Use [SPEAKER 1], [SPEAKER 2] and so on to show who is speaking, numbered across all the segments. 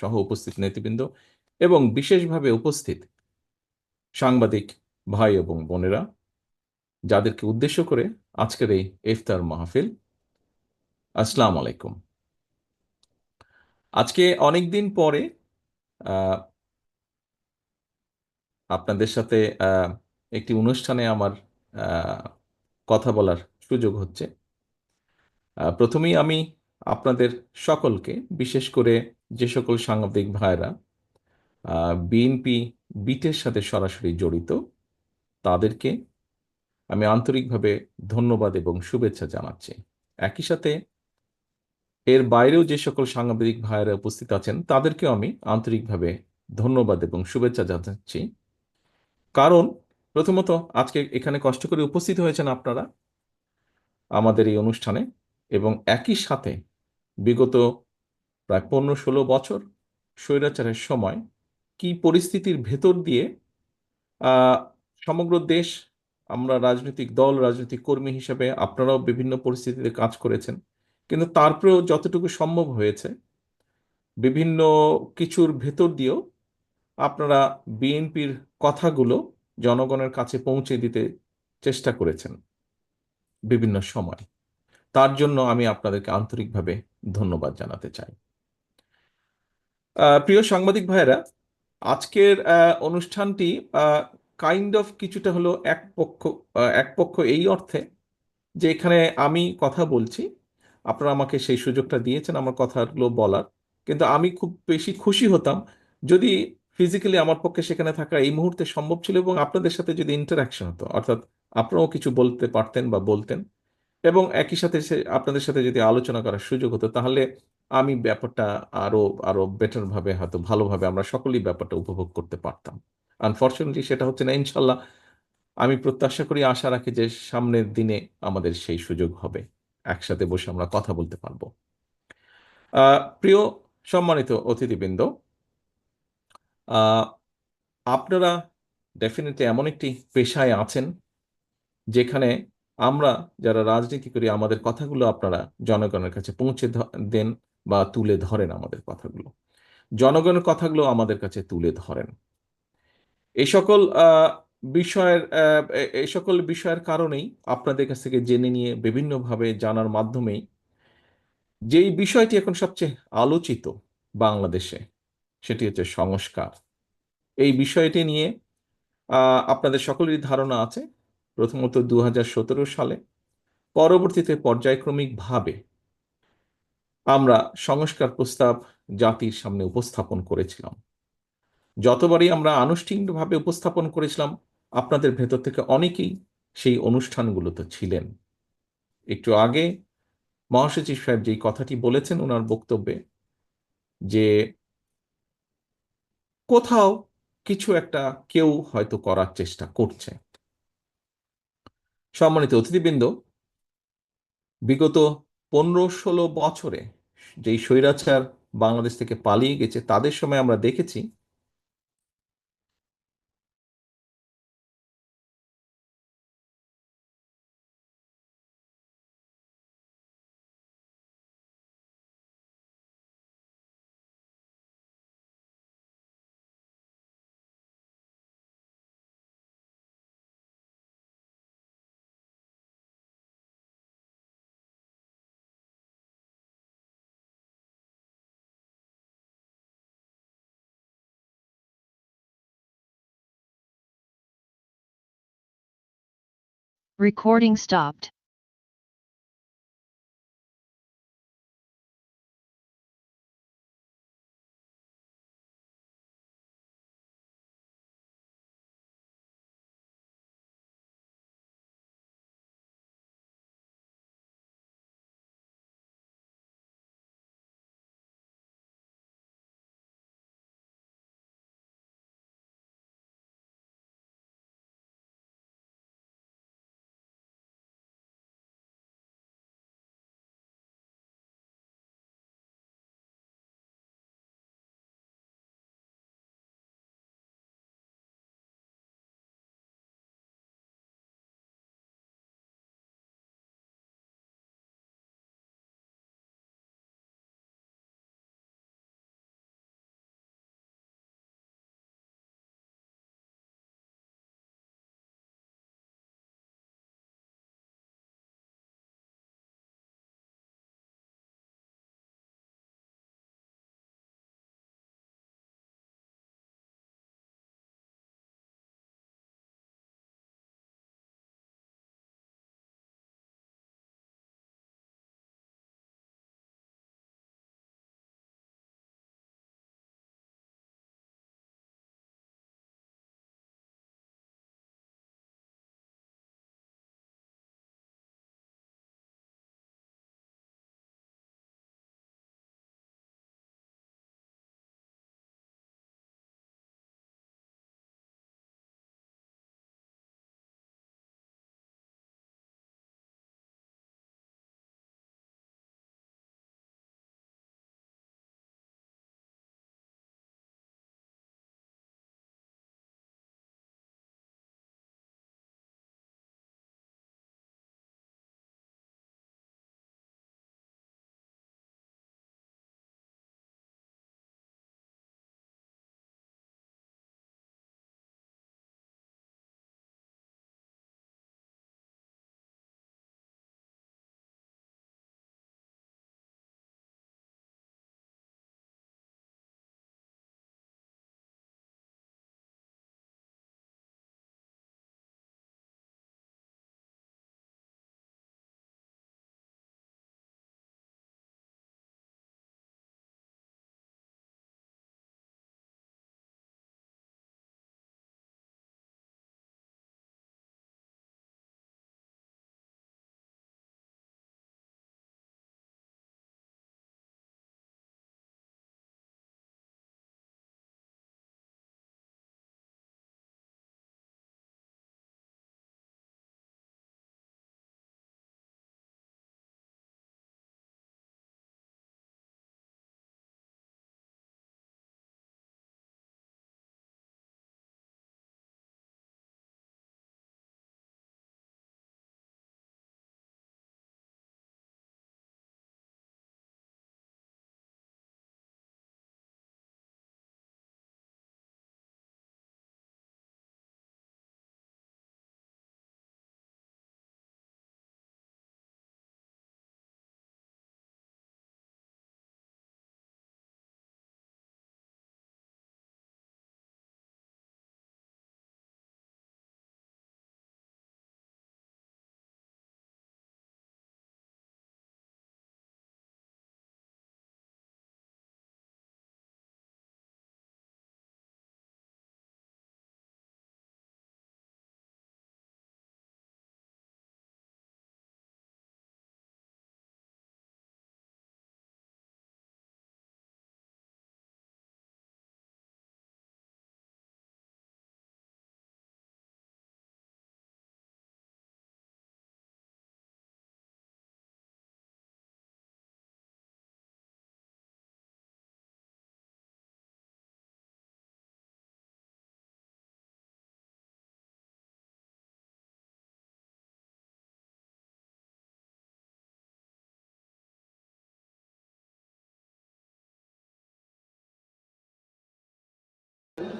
[SPEAKER 1] সহ উপস্থিত নেতৃবৃন্দ এবং বিশেষভাবে উপস্থিত সাংবাদিক ভাই এবং বোনেরা, যাদেরকে উদ্দেশ্য করে আজকের এই ইফতার মাহফিল। আসসালাম আলাইকুম। আজকে অনেক দিন পরে আপনাদের সাথে একটি অনুষ্ঠানে আমার কথা বলার সুযোগ হচ্ছে। প্রথমেই আমি আপনাদের সকলকে, বিশেষ করে যে সকল সাংবাদিক ভাইরা বিএনপি বিটের সাথে সরাসরি জড়িত, তাদেরকে আমি আন্তরিকভাবে ধন্যবাদ এবং শুভেচ্ছা জানাচ্ছি। একই সাথে এর বাইরেও যে সকল সাংবাদিক ভাইয়েরা উপস্থিত আছেন, তাদেরকেও আমি আন্তরিকভাবে ধন্যবাদ এবং শুভেচ্ছা জানাচ্ছি। কারণ প্রথমত আজকে এখানে কষ্ট করে উপস্থিত হয়েছেন আপনারা, আমাদের এই অনুষ্ঠানে এবং একই সাথে বিগত প্রায় পনেরো ষোলো বছর স্বৈরাচারের সময় কি পরিস্থিতির ভেতর দিয়ে সমগ্র দেশ আমরা রাজনৈতিক দল, রাজনৈতিক কর্মী হিসেবে আপনারাও বিভিন্ন পরিস্থিতিতে কাজ করেছেন, কিন্তু তারপরেও যতটুকু সম্ভব হয়েছে, বিভিন্ন কিছুর ভেতর দিয়েও আপনারা বিএনপির কথাগুলো জনগণের কাছে পৌঁছে দিতে চেষ্টা করেছেন বিভিন্ন সময়। তার জন্য আমি আপনাদেরকে আন্তরিকভাবে ধন্যবাদ জানাতে চাই। প্রিয় সাংবাদিক ভাইয়েরা, আজকের অনুষ্ঠানটি কাইন্ড অফ কিছুটা হলো এক পক্ষ এক পক্ষ এই অর্থে যে এখানে আমি কথা বলছি, আপনারা আমাকে সেই সুযোগটা দিয়েছেন আমার কথাগুলো বলার, কিন্তু আমি খুব বেশি খুশি হতাম যদি ফিজিক্যালি আমার পক্ষে সেখানে থাকা এই মুহূর্তে সম্ভব ছিল এবং আপনাদের সাথে যদি ইন্টারাকশন হতো, অর্থাৎ আপনারাও কিছু বলতে পারতেন বা বলতেন। এবং একই সাথে সে, আপনাদের সাথে যদি আলোচনা করার সুযোগ হতো, তাহলে আমি ব্যাপারটা আরও আরও বেটার ভাবে হয়তো ভালোভাবে আমরা সকলেই ব্যাপারটা উপভোগ করতে পারতাম। আনফর্চুনেটলি সেটা হচ্ছে না, ইনশাল্লাহ। আমি প্রত্যাশা করি, আশা রাখি যে সামনের দিনে আমাদের সেই সুযোগ হবে। একসাথে বসে আমরা কথা বলতে পারব। প্রিয় সম্মানিত অতিথিবৃন্দ আপনারা ডেফিনেটলি এমন একটি পেশায় আছেন যেখানে আমরা যারা রাজনীতি করি, আমাদের কথাগুলো আপনারা জনগণের কাছে পৌঁছে দেন বা তুলে ধরেন আমাদের কথাগুলো। জনগণের কথাগুলো আমাদের কাছে তুলে ধরেন। এই সকল বিষয়ের এই সকল বিষয়ের কারণেই আপনাদের কাছ থেকে জেনে নিয়ে বিভিন্নভাবে জানার মাধ্যমেই যেই বিষয়টি এখন সবচেয়ে আলোচিত বাংলাদেশে, সেটি হচ্ছে সংস্কার। এই বিষয়টি নিয়ে আপনাদের সকলেরই ধারণা আছে। প্রথমত দু হাজার সতেরো সালে। পরবর্তীতে পর্যায়ক্রমিকভাবে আমরা সংস্কার প্রস্তাব জাতির সামনে উপস্থাপন করেছিলাম। যতবারই আমরা আনুষ্ঠানিকভাবে উপস্থাপন করেছিলাম, আপনাদের ভেতর থেকে অনেকেই সেই অনুষ্ঠানগুলোতে ছিলেন। একটু আগে মহাসচিব সাহেব যেই কথাটি বলেছেন ওনার বক্তব্যে যে কোথাও কিছু একটা কেউ হয়তো করার চেষ্টা করছে। সম্মানিত অতিথিবৃন্দ, বিগত পনেরো ষোলো বছরে যেই স্বৈরাচার বাংলাদেশ থেকে পালিয়ে গেছে, তাদের সময় আমরা দেখেছি
[SPEAKER 2] Recording stopped.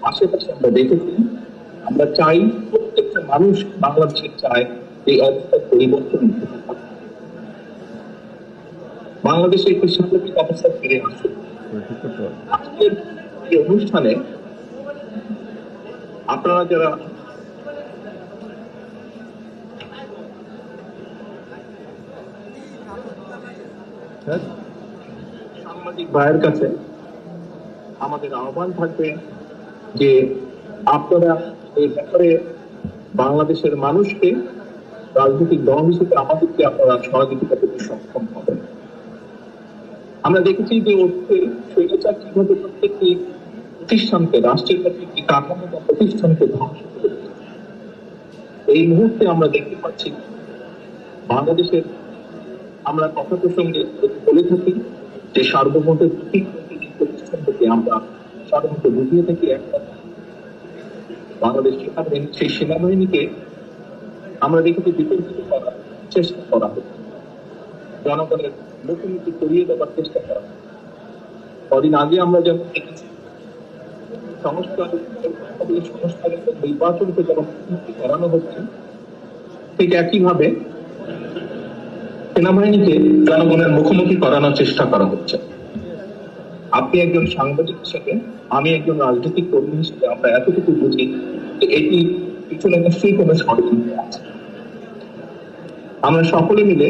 [SPEAKER 2] আশেপাশে আমরা দেখেছি, আমরা চাই প্রত্যেকটা মানুষ বাংলাদেশের চায় এই অবস্থার পরিবর্তন বাংলাদেশে একটি স্বাভাবিক অবস্থা ফিরে আসুক। আজকের এই অনুষ্ঠানে আপনারা যারা সাংবাদিক ভাইয়ের কাছে আমাদের আহ্বান থাকবে যে আপনারা এই ব্যাপারে বাংলাদেশের মানুষকে রাজনৈতিক দল হিসেবে আমাদেরকে আপনারা সহযোগিতা করতে সক্ষম হবেন। আমরা দেখেছি যে অতীতে স্বৈরাচার কীভাবে প্রত্যেকটি প্রতিষ্ঠানকে, রাষ্ট্রের প্রতি একটি কাঠামো বা প্রতিষ্ঠানকে ধ্বংস এই মুহূর্তে আমরা দেখতে পাচ্ছি বাংলাদেশের আমরা কথা প্রসঙ্গে বলে থাকি যে সার্বভৌমত্বের প্রতিষ্ঠান থেকে আমরা সাধারণত বুঝিয়ে থাকি বাংলাদেশ সেই সেনাবাহিনীকে আমরা দেখেছি বিতর্কিত করার চেষ্টা করা হচ্ছে। জনগণের মুখোমুখি করিয়ে দেওয়ার চেষ্টা করা কদিন আগে আমরা যেমন দেখেছি নির্বাচনকে যেমন করানো হচ্ছে, ঠিক একইভাবে সেনাবাহিনীকে জনগণের মুখোমুখি করানোর চেষ্টা করা হচ্ছে। আপনি একজন সাংবাদিক হিসেবে, আমি একজন রাজনৈতিক কর্মী হিসেবে আমরা এতটুকু বুঝি যে এটি পিছনে নিশ্চয়ই কোনো ষড়যন্ত্র আছে। আমরা সকলে মিলে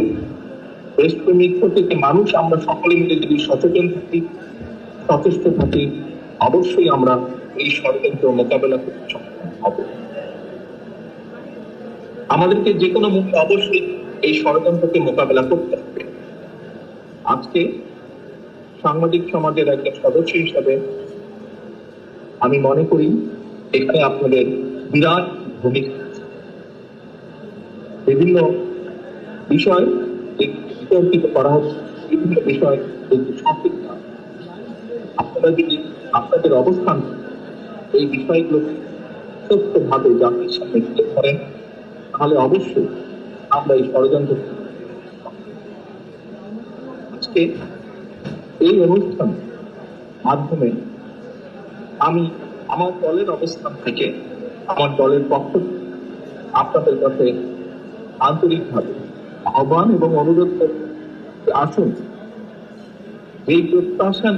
[SPEAKER 2] দেশপ্রেমিক প্রত্যেকটি মানুষ, আমরা সকলে মিলে যদি সচেতন থাকি, সচেষ্ট থাকি, অবশ্যই আমরা এই ষড়যন্ত্র মোকাবেলা করতে সক্ষম হব। আমাদেরকে যে কোনো মুহূর্তে অবশ্যই এই ষড়যন্ত্রকে মোকাবেলা করতে হবে। আজকে সাংবাদিক সমাজের একজন সদস্য হিসাবে আমি মনে করি এখানে আপনাদের বিরাট ভূমিকা বিভিন্ন বিষয় করা হচ্ছে বিভিন্ন বিষয় আপনারা যদি আপনাদের অবস্থান এই বিষয়গুলো সত্যভাবে জাতির তুলে ধরেন, তাহলে অবশ্যই আমরা এই ষড়যন্ত্র আজকে এই অনুষ্ঠান মাধ্যমে আমি আমার দলের অবস্থান থেকে আমার দলের পক্ষ আপনাদের কাছে আন্তরিকভাবে আহ্বান এবং অনুরোধ আসুন এই প্রত্যাশা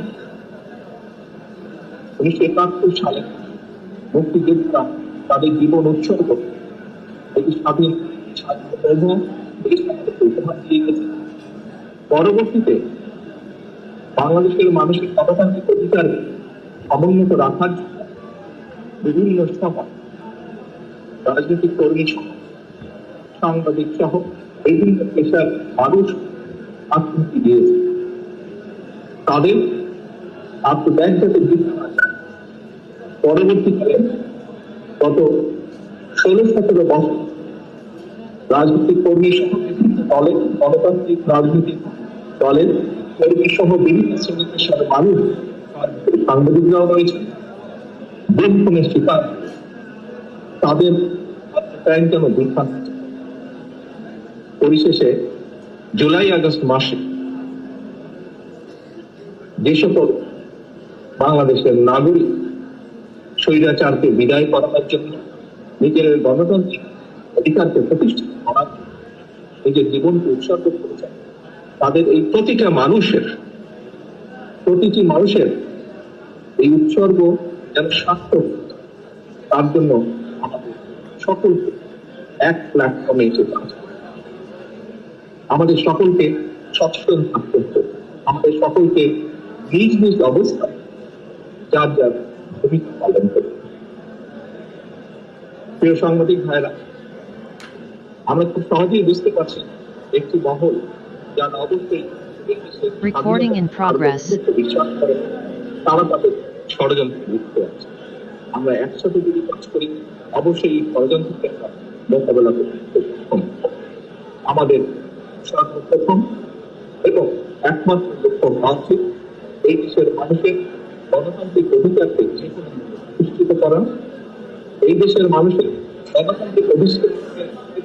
[SPEAKER 2] উনিশশো একাত্তর সালে মুক্তিযোদ্ধা তাদের জীবন উৎসর্গ এটি স্বাধীন স্বাধীনতা পরবর্তীতে বাংলাদেশের মানুষের গণতান্ত্রিক অধিকার সমুন্নত রাখার বিভিন্ন সময় রাজনৈতিক কর্মী সহ সাংবাদিক সহ বিভিন্ন পেশার মানুষ আত্মহত্যা দিয়েছে। তাদের আত্মত্যাগ যাতে বৃদ্ধি পরবর্তীকালে গত ষোলো সতেরো বছর রাজনৈতিক কর্মী সহ বিভিন্ন দলের গণতান্ত্রিক রাজনৈতিক দলের মানুষ সাংবাদিকরাও শিকার। তাদের যেন পরিশেষে জুলাই আগস্ট মাসে যে সকল বাংলাদেশের নাগরিক স্বৈরাচারকে বিদায় করানোর জন্য নিজের গণতান্ত্রিক অধিকারকে প্রতিষ্ঠিত করার নিজের জীবনকে উৎসর্গ করেছেন। তাদের এই প্রতিটা মানুষের, প্রতিটি মানুষের এই উৎসর্গ যেন সার্থক তার জন্য আমাদের সকলকে এক প্ল্যাটফর্মে এসে কাজ আমাদের সকলকে সচেতন থাকতে হবে আমাদের সকলকে নিজ নিজ অবস্থায় যার যার ভূমিকা পালন করতে। প্রিয় সাংবাদিক ভাইরা আমরা খুব সহজেই বুঝতে পারছি একটি মহল যারা অবশ্যই। তারা ষড়যন্ত্রে লিপ্ত আছে। আমরা একসাথে যদি কাজ করি অবশ্যই এই ষড়যন্ত্রকে মোকাবেলা করতে আমাদের সর্বপ্রথম এবং একমাত্র লক্ষ্য হওয়া উচিত এই দেশের মানুষের গণতান্ত্রিক অধিকারকে যে কোনো প্রতিষ্ঠিত করা। এই দেশের মানুষের গণতান্ত্রিক অধিষ্ঠিত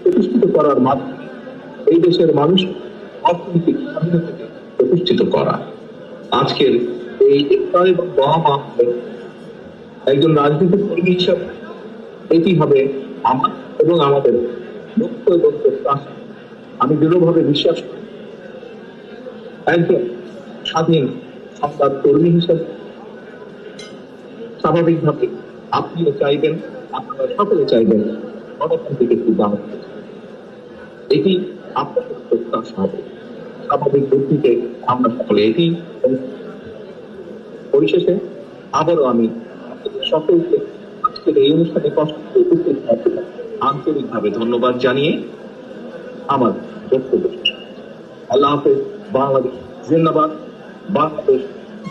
[SPEAKER 2] প্রতিষ্ঠিত করার মাধ্যমে এই দেশের মানুষ অর্থনৈতিক স্বাধীনতাকে প্রতিষ্ঠিত করা। আজকের এই ইফতার এবং দোয়া একজন রাজনীতিক কর্মী হিসাবে এটি হবে আমার এবং আমাদের লক্ষ্য এবং প্রত্যাশা। আমি দৃঢ়ভাবে বিশ্বাস করি। একজন স্বাধীন সংবাদ কর্মী হিসেবে স্বাভাবিকভাবে আপনিও চাইবেন, আপনারা সকলে চাইবেন গণতান্ত্রিক একটি বাংলাদেশ। এটি আপনাদের প্রত্যাশা হবে। স্বাভাবিক ভিত্তিতে আমরা সকলে এটি পরিশেষে আবারও আমি সকলকে আজকের এই অনুষ্ঠানে কষ্ট উপস্থিত আন্তরিকভাবে ধন্যবাদ জানিয়ে আমার বক্তব্য আল্লাহ হাফেজ, বাংলাদেশ জিন্দাবাদ, বাংলাদেশ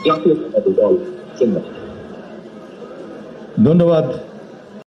[SPEAKER 2] জাতীয়তাবাদী দল জিন্দাবাদ।
[SPEAKER 3] ধন্যবাদ।